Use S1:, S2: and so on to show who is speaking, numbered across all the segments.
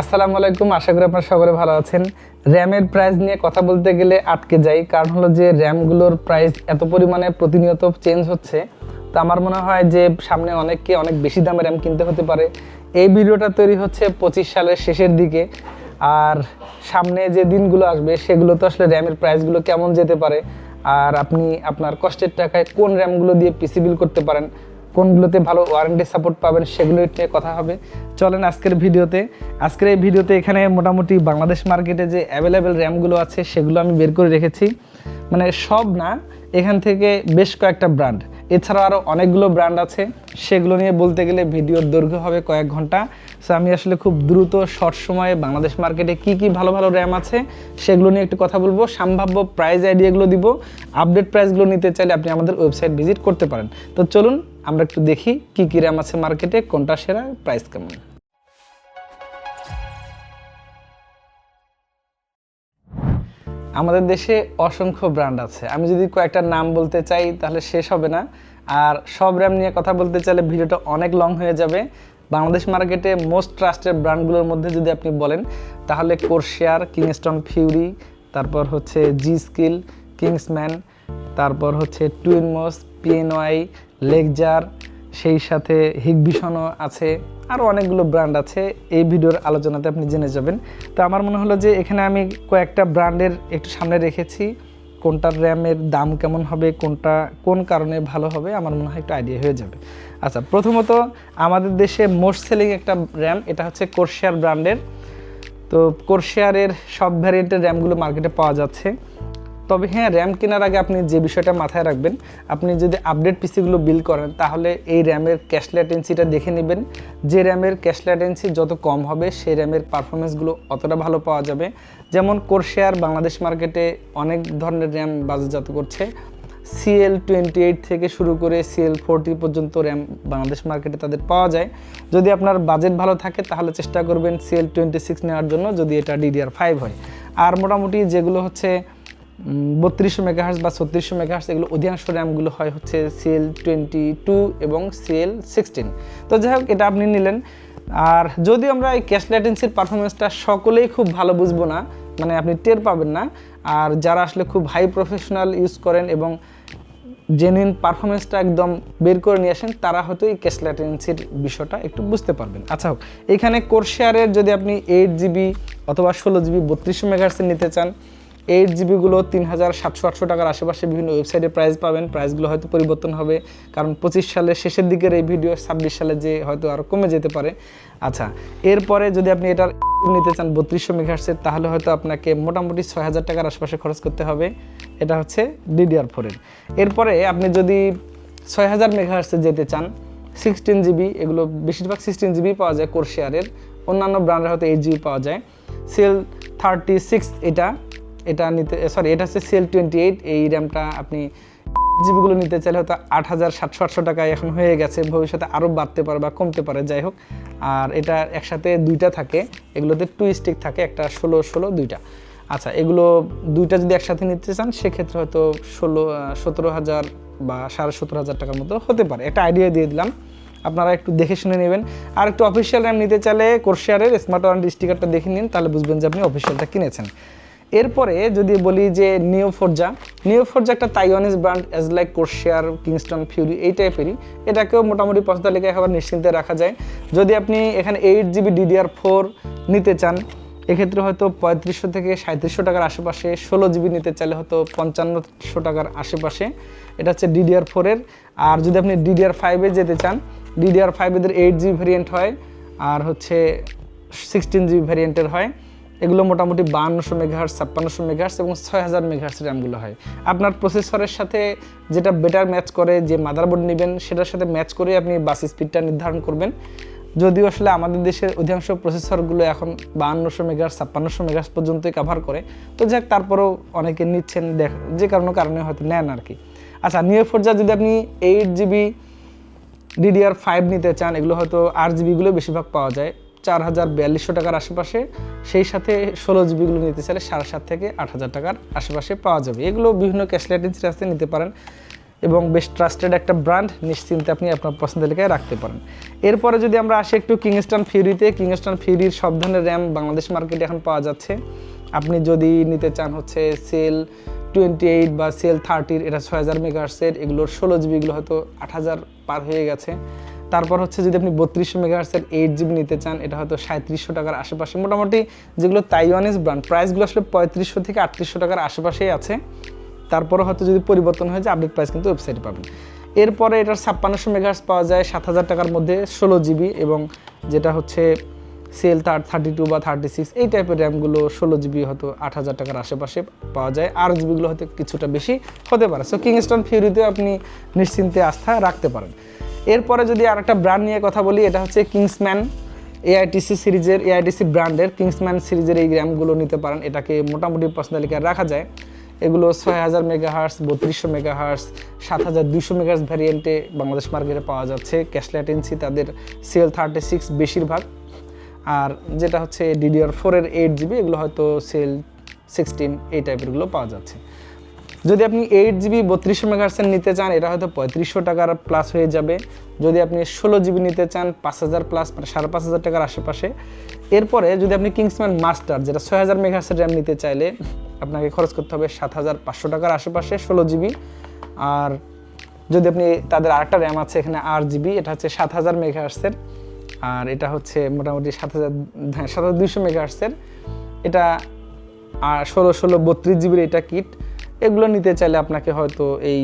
S1: আসসালামু আলাইকুম, আশা করি আপনারা সকলে ভালো আছেন। র্যামের প্রাইস নিয়ে কথা বলতে গেলে আটকে যাই, কারণ হলো যে র্যামগুলোর প্রাইস এত পরিমাণে প্রতিনিয়ত চেঞ্জ হচ্ছে। তো আমার মনে হয় যে সামনে অনেককে অনেক বেশি দামে র্যাম কিনতে হতে পারে। এই ভিডিওটা তৈরি হচ্ছে পঁচিশ সালের শেষের দিকে। আর সামনে যে দিনগুলো আসবে, সেগুলো তো আসলে র্যামের প্রাইসগুলো কেমন যেতে পারে? আর আপনি আপনার কষ্টের টাকায় কোন র্যামগুলো দিয়ে পিসি বিল করতে পারেন? কোনগুলোতে ভালো ওয়ারেন্টি সাপোর্ট পাবেন সেগুলো নিয়ে কথা হবে। চলেন আজকের ভিডিওতে। আজকের এই ভিডিওতে এখানে মোটামুটি বাংলাদেশ মার্কেটে যে অ্যাভেলেবেল র্যামগুলো আছে, সেগুলো আমি বের করে রেখেছি। মানে সব না, এখান থেকে বেশ কয়েকটা ব্র্যান্ড এছাড়াও আরও অনেকগুলো ব্র্যান্ড আছে। সেগুলো নিয়ে বলতে গেলে ভিডিওর দৈর্ঘ্য হবে কয়েক ঘণ্টা। সো আমি আসলে খুব দ্রুত শর্ট সময়ে বাংলাদেশ মার্কেটে কি কি ভালো ভালো র্যাম আছে, সেগুলো নিয়ে একটু কথা বলব। সম্ভাব্য প্রাইস আইডিয়াগুলো দিব। আপডেট প্রাইসগুলো নিতে চাইলে আপনি আমাদের ওয়েবসাইট ভিজিট করতে পারেন। তো চলুন আমরা একটু দেখি কি কি র্যাম আছে মার্কেটে, কোনটা সেরা প্রাইস কেমন? আমাদের দেশে অসংখ্য ব্র্যান্ড আছে। আমি যদি কয়েকটা নাম বলতে চাই, তাহলে শেষ হবে না। আর সব র্যাম নিয়ে কথা বলতে চাইলে ভিডিওটা অনেক লং হয়ে যাবে। বাংলাদেশ মার্কেটে মোস্ট ট্রাস্টেড ব্র্যান্ডগুলোর মধ্যে যদি আপনি বলেন, তাহলে কোরশিয়ার কিংস্টন ফিউরি তারপর হচ্ছে জি স্কিল কিংসম্যান তারপর হচ্ছে টুইনমোস পিএনওয়াই লেকজার সেই সাথে হিগভিশনও আছে আরও অনেকগুলো ব্র্যান্ড আছে। এই ভিডিওর আলোচনাতে আপনি জেনে যাবেন। তো আমার মনে হলো যে এখানে আমি কয়েকটা ব্র্যান্ডের একটু সামনে রেখেছি। কোনটার র্যামের দাম কেমন হবে, কোনটা, কোন কারণে ভালো হবে, আমার মনে হয় একটু আইডিয়া হয়ে যাবে। আচ্ছা প্রথমত আমাদের দেশে মোস্ট সেলিং একটা র্যাম এটা হচ্ছে কোরশিয়ার ব্র্যান্ডের তো কোরশিয়ারের সব ভ্যারিয়েন্টের র্যামগুলো মার্কেটে পাওয়া যাচ্ছে। তবে হ্যাঁ র্যাম কেনার আগে আপনি যে বিষয়টা মাথায় রাখবেন, আপনি যদি আপডেট পিসিগুলো বিল করেন, তাহলে এই র্যামের ক্যাশ ল্যাটেন্সিটা দেখে নেবেন। যে র্যামের ক্যাশ ল্যাটেন্সি যত কম হবে, সেই র্যামের পারফরমেন্সগুলো অতটা ভালো পাওয়া যাবে। যেমন কোরশেয়ার বাংলাদেশ মার্কেটে অনেক ধরনের র্যাম বাজারজাত করছে। সিএল টোয়েন্টি এইট থেকে শুরু করে সিএল ফোরটি পর্যন্ত র্যাম বাংলাদেশ মার্কেটে তাদের পাওয়া যায়। যদি আপনার বাজেট ভালো থাকে, তাহলে চেষ্টা করবেন সিএল টোয়েন্টি সিক্স নেওয়ার জন্য, যদি এটা ডিডিআর ফাইভ হয়। আর মোটামুটি যেগুলো হচ্ছে বত্রিশশো মেগাহার্স বা ছত্রিশশো মেগাহার্স এগুলো অধিকাংশ র্যামগুলো হয় হচ্ছে সিএল টোয়েন্টি টু এবং সিএল সিক্সটিন। তো যাই হোক, এটা আপনি নিলেন। আর যদি আমরা এই ক্যাশ ল্যাটেন্সির পারফরমেন্সটা সকলেই খুব ভালো বুঝব না মানে আপনি টের পাবেন না। আর যারা আসলে খুব হাই প্রফেশনাল ইউজ করেন এবং জেনুইন পারফরমেন্সটা একদম বের করে নিয়ে আসেন, তারা হয়তো এই ক্যাশ ল্যাটেন্সির বিষয়টা একটু বুঝতে পারবেন। আচ্ছা হোক, এখানে কোর্শিয়ারের যদি আপনি এইট জিবি অথবা ষোলো জিবি বত্রিশশো মেগাহার্সের নিতে চান এইট জিবিগুলো তিন হাজার সাতশো আটশো টাকার আশেপাশে বিভিন্ন ওয়েবসাইটে প্রাইস পাবেন। প্রাইসগুলো হয়তো পরিবর্তন হবে, কারণ পঁচিশ সালের শেষের দিকের এই ভিডিও ছাব্বিশ সালে যে হয়তো আরও কমে যেতে পারে। আচ্ছা এরপরে যদি আপনি এটার নিতে চান বত্রিশশো মেঘার্সের তাহলে হয়তো আপনাকে মোটামুটি ছয় হাজার টাকার আশেপাশে খরচ করতে হবে। এটা হচ্ছে ডিডিআর ফোরের এরপরে আপনি যদি ছয় হাজার মেঘার্সে যেতে চান সিক্সটিন জিবি এগুলো বেশিরভাগ সিক্সটিন জিবি পাওয়া যায় কোর্শিয়ারের অন্যান্য ব্র্যান্ডের হয়তো এইট জিবি পাওয়া যায়। সেল থার্টি সিক্স এটা এটা নিতে সরি এটা হচ্ছে সেল টোয়েন্টি এইট এই র্যামটা আপনি জিবিগুলো নিতে চাইলে হয়তো আট হাজার সাতশো আটশো টাকায় এখন হয়ে গেছে, ভবিষ্যতে আরও বাড়তে পারে বা কমতে পারে, যাই হোক। আর এটা একসাথে দুইটা থাকে, এগুলোতে টু স্টিক থাকে, একটা ষোলো ষোলো, দুইটা। আচ্ছা এগুলো দুইটা যদি একসাথে নিতে চান, সেক্ষেত্রে হয়তো ষোলো সতেরো হাজার বা সাড়ে সতেরো হাজার টাকার মতো হতে পারে। একটা আইডিয়া দিয়ে দিলাম, আপনারা একটু দেখে শুনে নেবেন। আর একটু অফিসিয়াল র্যাম নিতে চাইলে কোর্শিয়ারের স্মার্ট ওয়ারেন্টি স্টিকারটা দেখে নিন, তাহলে বুঝবেন যে আপনি অফিসিয়ালটা কিনেছেন। এরপরে যদি বলি যে নিও ফোরজা নিও ফোরজা একটা Taiwanese brand as like Corsair Kingston Fury এই টাইপেরই এটাকেও মোটামুটি পঁচাত্তর তালিকায় একেবারে নিশ্চিন্তে রাখা যায়। যদি আপনি এখানে এইট জিবি ডিডিআর ফোর নিতে চান, এক্ষেত্রে হয়তো পঁয়ত্রিশশো থেকে সাঁত্রিশশো টাকার আশেপাশে, ষোলো জিবি নিতে চাইলে হয়তো পঞ্চান্নশো টাকার আশেপাশে। এটা হচ্ছে ডিডিআর ফোরের আর যদি আপনি ডিডিআর ফাইভে যেতে চান ডিডিআর ফাইভ এদের এইট জিবি ভ্যারিয়েন্ট হয়, আর হচ্ছে সিক্সটিন জিবি ভ্যারিয়েন্টের হয়। এগুলো মোটামুটি বান্নশো মেগাহার্স ছাপ্পান্নশো মেগাহার্স এবং ছয় হাজার মেগাহার্স র্যামগুলো হয়। আপনার প্রসেসরের সাথে যেটা বেটার ম্যাচ করে, যে মাদারবোর্ড নেবেন, সেটার সাথে ম্যাচ করে আপনি বাস স্পিডটা নির্ধারণ করবেন। যদিও আসলে আমাদের দেশের অধিকাংশ প্রসেসরগুলো এখন বাহান্নশো মেগাহার্স ছাপ্পান্নশো মেগাহার্স পর্যন্তই কাভার করে। তো যাক, তারপরেও অনেকে নিচ্ছেন, দেখ, যে কারণে কারণে হয়তো নেন আর কি। আচ্ছা নিউ ফোরজা যদি আপনি এইট জিবি ডিডিআর ফাইভ নিতে চান, এগুলো হয়তো আট জিবিগুলো বেশিরভাগ পাওয়া যায়। চার হাজার বিয়াল্লিশশো টাকার আশেপাশে, সেই সাথে ষোলো জিবিগুলো নিতে চাইলে সাড়ে সাত থেকে আট হাজার টাকার আশেপাশে পাওয়া যাবে। এগুলো বিভিন্ন ক্যাশ ল্যাটেন্সির কাছে নিতে পারেন এবং বেশ ট্রাস্টেড একটা ব্র্যান্ড নিশ্চিন্তে আপনি আপনার পছন্দের লেখায় রাখতে পারেন। এরপরে যদি আমরা আসি একটু কিংস্টন ফিউরিতে কিংস্টন ফিউরির সব ধরনের র্যাম বাংলাদেশ মার্কেটে এখন পাওয়া যাচ্ছে। আপনি যদি নিতে চান হচ্ছে সেল টোয়েন্টি এইট বা সেল থার্টির এটা ছয় হাজার মেগাহার্সের এগুলোর ষোলো জিবিগুলো হয়তো আট হাজার পার হয়ে গেছে। তারপর হচ্ছে যদি আপনি বত্রিশশো মেগাহার্সের এইট জিবি নিতে চান, এটা হয়তো সাঁত্রিশশো টাকার আশেপাশে। মোটামুটি যেগুলো তাইওয়ানিজ ব্র্যান্ড প্রাইসগুলো আসলে পঁয়ত্রিশশো থেকে আটত্রিশশো টাকার আশেপাশেই আছে। তারপরে হয়তো যদি পরিবর্তন হয়ে যায় আপডেট প্রাইস কিন্তু ওয়েবসাইটে পাবেন। এরপরে এটার ছাপ্পান্নশো মেগাহার্স পাওয়া যায় সাত হাজার টাকার মধ্যে ষোলো জিবি এবং যেটা হচ্ছে সেল থার্ড থার্টি টু বা থার্টি সিক্স এই টাইপের র্যামগুলো ষোলো জিবি হয়তো আট হাজার টাকার আশেপাশে পাওয়া যায়। আর জিবিগুলো হয়তো কিছুটা বেশি হতে পারে। সো কিংস্টন ফিউরিতে আপনি নিশ্চিন্তে আস্থা রাখতে পারেন। এরপরে যদি আর একটা ব্র্যান্ড নিয়ে কথা বলি, এটা হচ্ছে কিংসম্যান এআইটিসি সিরিজের এআইটিসি ব্র্যান্ডের কিংসম্যান সিরিজের এই র্যামগুলো নিতে পারেন। এটাকে মোটামুটি পছন্দ রাখা যায়। এগুলো ছয় হাজার মেগা হার্স বত্রিশশো মেগা হার্স সাত হাজার দুইশো মেগাহার্স ভ্যারিয়েন্টে বাংলাদেশ মার্কেটে পাওয়া যাচ্ছে। ক্যাশ ল্যাটেন্সি তাদের সিএল থার্টি সিক্স বেশিরভাগ। আর যেটা হচ্ছে ডিডিআর ফোরের এইট জিবি এগুলো হয়তো সেল সিক্সটিন এই টাইপেরগুলো পাওয়া যাচ্ছে। যদি আপনি এইট জিবি বত্রিশশো মেগাহার্সের নিতে চান, এটা হয়তো পঁয়ত্রিশশো টাকার প্লাস হয়ে যাবে। যদি আপনি ষোলো জিবি নিতে চান, পাঁচ হাজার প্লাস মানে সাড়ে পাঁচ হাজার টাকার আশেপাশে। এরপরে যদি আপনি কিংসম্যান মাস্টার যেটা ছয় হাজার মেগাহার্সের র্যাম নিতে চাইলে, আপনাকে খরচ করতে হবে সাত হাজার পাঁচশো টাকার আশেপাশে ষোলো জিবি আর যদি আপনি, তাদের আরেকটা র্যাম আছে এখানে আট জিবি এটা হচ্ছে সাত হাজার মেগাহার্সের আর এটা হচ্ছে মোটামুটি সাত হাজার হ্যাঁ সাত হাজার দুইশো মেগাহার্সের এটা, আর ষোলো ষোলো বত্রিশ জিবির এটা কিট এগুলো নিতে চাইলে আপনাকে হয়তো এই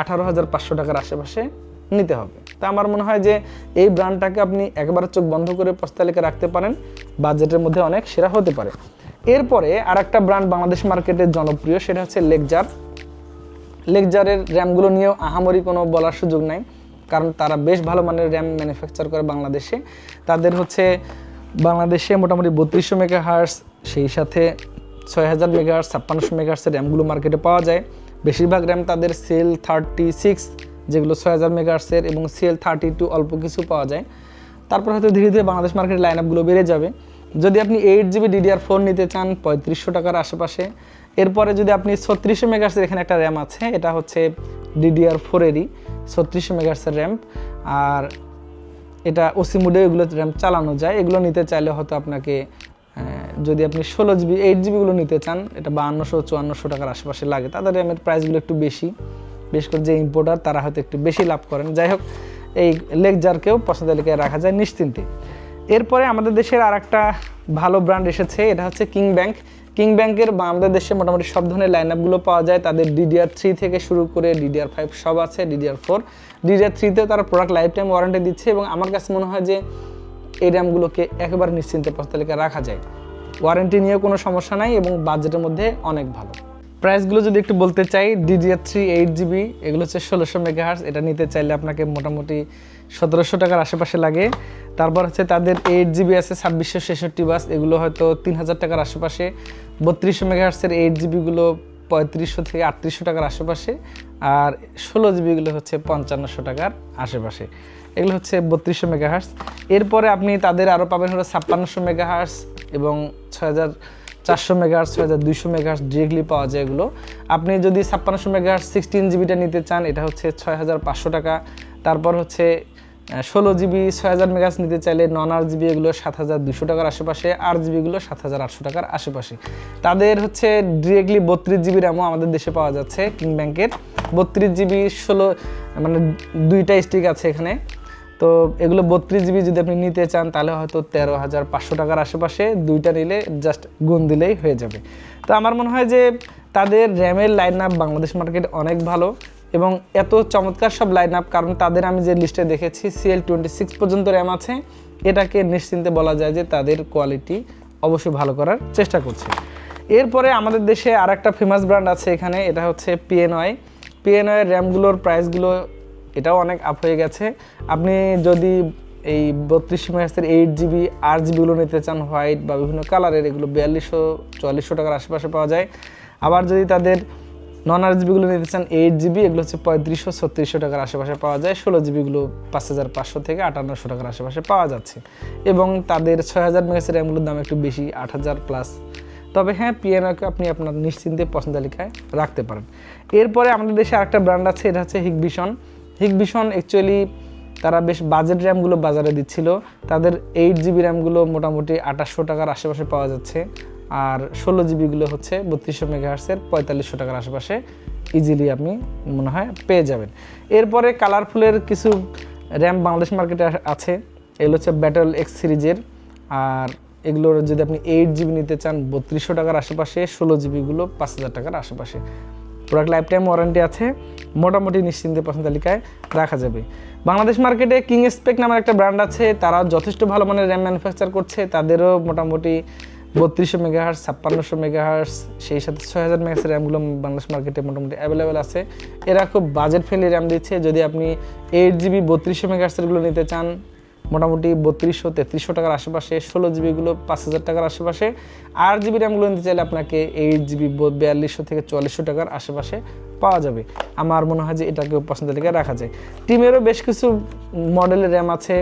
S1: আঠারো হাজার পাঁচশো টাকার আশেপাশে নিতে হবে। তা আমার মনে হয় যে এই ব্র্যান্ডটাকে আপনি একবার চোখ বন্ধ করে প্রস্তালিকা রাখতে পারেন, বাজেটের মধ্যে অনেক সেরা হতে পারে। এরপরে আর একটা ব্র্যান্ড বাংলাদেশ মার্কেটে জনপ্রিয়, সেটা হচ্ছে লেকজার লেকজারের র্যামগুলো নিয়েও আহামরি কোনো বলার সুযোগ নাই, কারণ তারা বেশ ভালো মানের র্যাম ম্যানুফ্যাকচার করে বাংলাদেশে। তাদের হচ্ছে বাংলাদেশে মোটামুটি বত্রিশশো মেগা হার্স সেই সাথে ছয় হাজার মেগাহার্স ছাপ্পান্নশো মেগাহার্সের র্যামগুলো মার্কেটে পাওয়া যায়। বেশিরভাগ র্যাম তাদের সেল থার্টি সিক্স যেগুলো ছয় হাজার মেগাহার্সের এবং সেল থার্টি টু অল্প কিছু পাওয়া যায়। তারপর হয়তো ধীরে ধীরে বাংলাদেশ মার্কেটের লাইন আপগুলো বেড়ে যাবে। যদি আপনি এইট জিবি ডিডিআর ফোর নিতে চান, পঁয়ত্রিশশো টাকার আশেপাশে। এরপরে যদি আপনি ছত্রিশশো মেগাহার্সের এখানে একটা র্যাম আছে, এটা হচ্ছে ডিডিআর ফোরেরই ছত্রিশশো মেগাহার্সের র্যাম। আর এটা ওসি মোডে এগুলো র্যাম চালানো যায়। এগুলো নিতে চাইলে হয়তো আপনাকে যদি আপনি ষোলো জিবি এইট জিবিগুলো নিতে চান, এটা বাহান্নশো, চুয়ান্নশো টাকার আশেপাশে লাগে। তাদের র্যামের প্রাইসগুলো একটু বেশি। বিশেষ করে যে ইম্পোর্টার তারা হয়তো একটু বেশি লাভ করেন। যাই হোক, এই লেকজারকেও পছন্দ তালিকায় রাখা যায় নিশ্চিন্তে। এরপরে আমাদের দেশের আর একটা ভালো ব্র্যান্ড এসেছে, এটা হচ্ছে কিং ব্যাংক কিং ব্যাংকের বা আমাদের দেশে মোটামুটি সব ধরনের লাইন আপগুলো পাওয়া যায়। তাদের ডিডিআর থ্রি থেকে শুরু করে ডিডিআর ফাইভ সব আছে ডিডিআর ফোর ডিডিআর থ্রিতেও তারা প্রোডাক্ট লাইফ টাইম ওয়ারেন্টি দিচ্ছে এবং আমার কাছে মনে হয় যে এই র্যামগুলোকে একেবারে নিশ্চিন্তে তালিকায় রাখা যায়। ওয়ারেন্টি নিয়ে কোনো সমস্যা নাই এবং বাজেটের মধ্যে অনেক ভালো। প্রাইসগুলো যদি একটু বলতে চাই ডিডিআর থ্রি এইট জিবি এগুলো হচ্ছে ষোলোশো মেগাহার্স এটা নিতে চাইলে আপনাকে মোটামুটি সতেরোশো টাকার আশেপাশে লাগে। তারপর হচ্ছে তাদের এইট জিবি আছে, ছাব্বিশশো ছেষট্টি বাস। এগুলো হয়তো তিন হাজার টাকার আশেপাশে। বত্রিশশো মেগাহার্সের এইট জিবিগুলো পঁয়ত্রিশশো থেকে আটত্রিশশো টাকার আশেপাশে। আর ষোলো জিবিগুলো হচ্ছে পঞ্চান্নশো টাকার আশেপাশে। এগুলো হচ্ছে বত্রিশশো মেগাহার্স এরপরে আপনি তাদের আরও পাবেন হলো ছাপ্পান্নশো মেগাহার্স এবং ছয় হাজার চারশো মেগাহার্স ছয় হাজার দুইশো মেগাহার্স ডিরেক্টলি পাওয়া যায় এগুলো। আপনি যদি ছাপ্পান্নশো মেগাহার্স সিক্সটিন জিবিটা নিতে চান, এটা হচ্ছে ছয় হাজার পাঁচশো টাকা। তারপর হচ্ছে ষোলো জিবি ছয় হাজার মেগাহার্স নিতে চাইলে নন আর জিবি এগুলো সাত হাজার দুশো টাকার আশেপাশে আর জিবিগুলো সাত হাজার আটশো টাকার আশেপাশে। তাদের হচ্ছে ডিরেক্টলি বত্রিশ জিবি র্যামও আমাদের দেশে পাওয়া যাচ্ছে কিং ব্যাংকের বত্রিশ জিবি ষোলো মানে দুইটা স্টিক আছে এখানে। তো এগুলো বত্রিশ জিবি যদি আপনি নিতে চান, তাহলে হয়তো তেরো হাজার পাঁচশো টাকার আশেপাশে দুইটা নিলে জাস্ট গুণ দিলেই হয়ে যাবে। তো আমার মনে হয় যে তাদের র্যামের লাইন আপ বাংলাদেশ মার্কেট অনেক ভালো এবং এত চমৎকার সব লাইন আপ কারণ তাদের আমি যে লিস্টে দেখেছি সিএল টোয়েন্টি সিক্স পর্যন্ত র্যাম আছে। এটাকে নিশ্চিন্তে বলা যায় যে তাদের কোয়ালিটি অবশ্যই ভালো করার চেষ্টা করছে। এরপরে আমাদের দেশে আর একটা ফেমাস ব্র্যান্ড আছে এখানে, এটা হচ্ছে পিএনওয়াই পিএনওয়ের র্যামগুলোর প্রাইসগুলো এটাও অনেক আপ হয়ে গেছে। আপনি যদি এই বত্রিশ মেগাহার্সের এইট জিবি আট জিবিগুলো নিতে চান হোয়াইট বা বিভিন্ন কালারের এগুলো বিয়াল্লিশশো, চুয়াল্লিশশো টাকার আশেপাশে পাওয়া যায়। আবার যদি তাদের নন আর জিবিগুলো নিতে চান এইট জিবি এগুলো হচ্ছে পঁয়ত্রিশশো, ছত্রিশশো টাকার আশেপাশে পাওয়া যায়। ষোলো জিবিগুলো পাঁচ হাজার পাঁচশো থেকে আটান্নশো টাকার আশেপাশে পাওয়া যাচ্ছে। এবং তাদের ছয় হাজার মেগাসের র্যামগুলোর দাম একটু বেশি, আট হাজার প্লাস তবে হ্যাঁ পিএনওকে আপনি আপনার নিশ্চিন্তে পছন্দ তালিকায় রাখতে পারেন। এরপরে আমাদের দেশে আরেকটা ব্র্যান্ড আছে, এটা হচ্ছে হিগভিশন হিগভিশন অ্যাকচুয়ালি তারা বেশ বাজেট র্যামগুলো বাজারে দিচ্ছিল। তাদের এইট জিবি র্যামগুলো মোটামুটি আঠাশশো টাকার আশেপাশে পাওয়া যাচ্ছে। আর ষোলো জিবিগুলো হচ্ছে বত্রিশশো মেগাহার্সের পঁয়তাল্লিশশো টাকার আশেপাশে ইজিলি আপনি মনে হয় পেয়ে যাবেন। এরপরে কালারফুলের কিছু র্যাম বাংলাদেশ মার্কেটে আছে। এগুলো হচ্ছে ব্যাটল এক্স সিরিজের আর এগুলোর যদি আপনি এইট জিবি নিতে চান, বত্রিশশো টাকার আশেপাশে ষোলো জিবিগুলো পাঁচ হাজার টাকার আশেপাশে। প্রোডাক্ট লাইফ টাইম ওয়ারেন্টি আছে, মোটামুটি নিশ্চিন্তে পছন্দ তালিকায় রাখা যাবে। বাংলাদেশ মার্কেটে কিং স্পেক নামের একটা ব্র্যান্ড আছে, তারা যথেষ্ট ভালো মানের র্যাম ম্যানুফ্যাকচার করছে, তাদেরও মোটামুটি বত্রিশশো মেগাহার্স ছাপ্পান্নশো মেগাহার্স সেই সাথে ছয় হাজার মেগাহার্সের র্যামগুলো বাংলাদেশ মার্কেটে মোটামুটি অ্যাভেলেবেল আছে। এরা খুব বাজেট ফ্রেন্ডলি র্যাম দিচ্ছে, যদি আপনি এইট জিবি বত্রিশশো মেগাহার্সেরগুলো নিতে চান মোটামুটি বত্রিশশো, তেত্রিশশো টাকার আশেপাশে, ষোলো জিবিগুলো পাঁচ হাজার টাকার আশেপাশে। আট জিবি র্যামগুলো নিতে চাইলে আপনাকে এইট জিবি বিয়াল্লিশশো থেকে চুয়াল্লিশশো টাকার আশেপাশে পাওয়া যাবে। আমার মনে হয় যে এটাকেও পছন্দ তালিকায় রাখা যায়। টিমেরও বেশ কিছু মডেলের র্যাম আছে,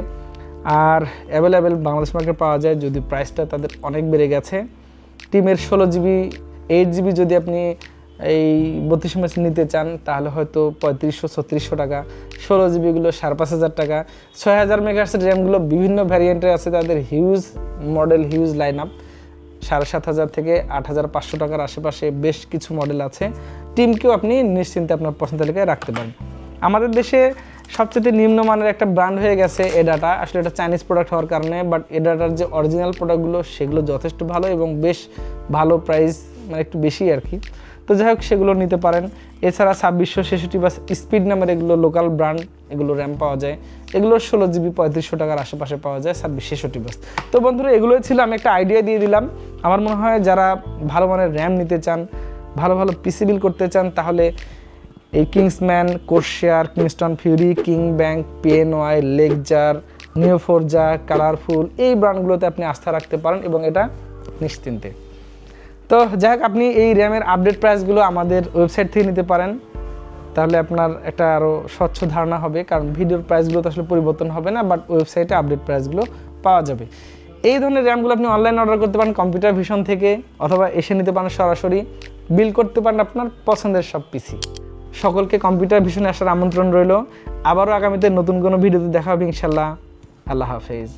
S1: আর অ্যাভেলেবেল বাংলাদেশ মার্কেট পাওয়া যায় যদি প্রাইসটা তাদের অনেক বেড়ে গেছে। টিমের ষোলো জিবি এইট জিবি যদি আপনি এই বত্রিশ মাস নিতে চান, তাহলে হয়তো পঁয়ত্রিশশো, ছত্রিশশো টাকা। ষোলো জিবিগুলো সাড়ে পাঁচ হাজার টাকা। ছয় হাজার মেগাহার্সের র্যামগুলো বিভিন্ন ভ্যারিয়েন্টের আছে, তাদের huge model huge line up সাড়ে সাত হাজার থেকে আট হাজার পাঁচশো টাকার আশেপাশে বেশ কিছু মডেল আছে। টিমকেও আপনি নিশ্চিন্তে আপনার পছন্দ তালিকায় রাখতে পারেন। আমাদের দেশে সবচেয়ে নিম্নমানের একটা ব্র্যান্ড হয়ে গেছে এডাটা আসলে এটা চাইনিজ প্রোডাক্ট হওয়ার কারণে বাট এডাটার যে অরিজিনাল প্রোডাক্টগুলো সেগুলো যথেষ্ট ভালো এবং বেশ ভালো প্রাইস মানে একটু বেশি আর কি। তো যাই হোক, সেগুলো নিতে পারেন। এছাড়া ছাব্বিশশো ছেষট্টি বা স্পিড নামের এগুলো লোকাল ব্র্যান্ড এগুলো র্যাম পাওয়া যায়। এগুলো ষোলো জিবি পঁয়ত্রিশশো টাকার আশেপাশে পাওয়া যায়, ছাব্বিশ ছেষট্টি বাস। তো বন্ধুরা, এগুলোই ছিল, আমি একটা আইডিয়া দিয়ে দিলাম। আমার মনে হয় যারা ভালো মানের র্যাম নিতে চান, ভালো ভালো পিসি বিল করতে চান, তাহলে এই Kingsman Corsair Kingston Fury King Bank PNY Lexar Neo Forza Colorful এই ব্র্যান্ডগুলোতে আপনি আস্থা রাখতে পারেন এবং এটা নিশ্চিন্তে। তো যাই হোক, আপনি এই র্যামের আপডেট প্রাইসগুলো আমাদের ওয়েবসাইট থেকে নিতে পারেন। তাহলে আপনার একটা আরও স্বচ্ছ ধারণা হবে, কারণ ভিডিওর প্রাইসগুলো তো আসলে পরিবর্তন হবে না বাট ওয়েবসাইটে আপডেট প্রাইসগুলো পাওয়া যাবে। এই ধরনের র্যামগুলো আপনি অনলাইন অর্ডার করতে পারেন কম্পিউটার ভিশন থেকে, অথবা এসে নিতে পারেন সরাসরি। বিল করতে পারেন আপনার পছন্দের সব পিসি সকলকে কম্পিউটার ভিশনে আসার আমন্ত্রণ রইল। আবারও আগামীতে নতুন কোনো ভিডিওতে দেখা হবে ইনশাল্লাহ। আল্লাহ হাফেজ।